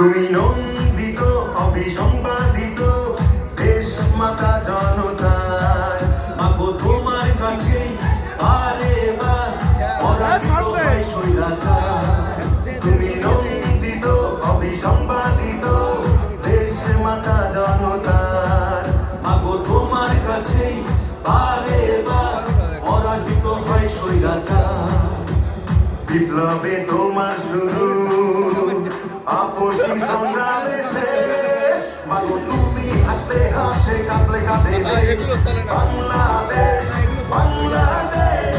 তুমি নন্দিত অভিসম্পাদিত দেশ মাতা জনতার। মাগো তোমার কাছে বারে বার পরাজিত হয় স্বৈরাচার। তুমি নন্দিত অবিসংবাদিত দেশ মাতা জনতার। মাগো তোমার কাছে বারে বার পরাজিত হয় স্বৈরাচার। বিপ্লবে তোমার শুরু আপসী সংগ্রামে শেষ। মাগো তুমি হাসতে হাসে কাঁদলে কাঁদে। দেশ বাংলাদেশ বাংলাদেশ।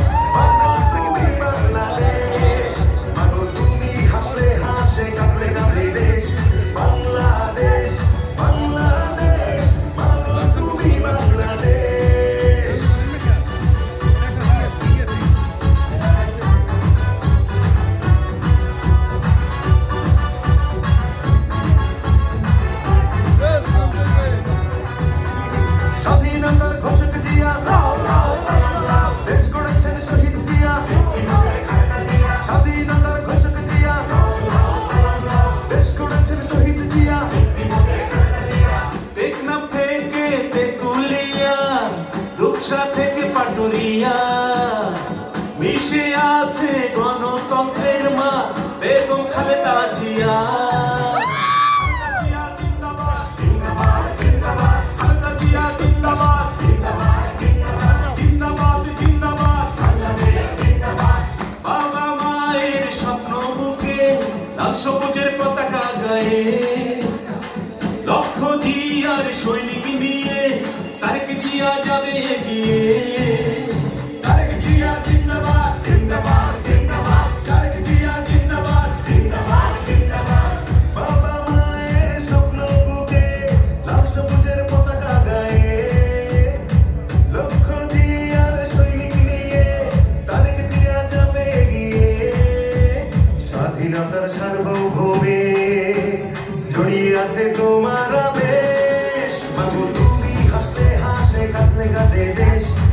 রূপসা থেকে পাটুরিয়া। মিশে আছে গণতন্ত্রের মা, বেগম খালেদা জিয়া। সবুজের পতাকা গায়ে। লক্ষ জিয়ার সৈনিক নিয়ে তারেক জিয়া যাবে এগিয়ে তারেক জিয়া জিন্দাবাদ। জিন্দাবাদ জিন্দাবাদ। তারেক জিয়া জিন্দাবাদ। জিন্দাবাদ জিন্দাবাদ। বাবা মায়ের স্বপ্ন বুকে লাল সবুজের পতাকা গায়ে। লক্ষ জিয়ার সৈনিক নিয়ে তারেক জিয়া যাবে এগিয়ে স্বাধীনতার সার্বভৌমে জড়িয়ে আছে তোমার Bangladesh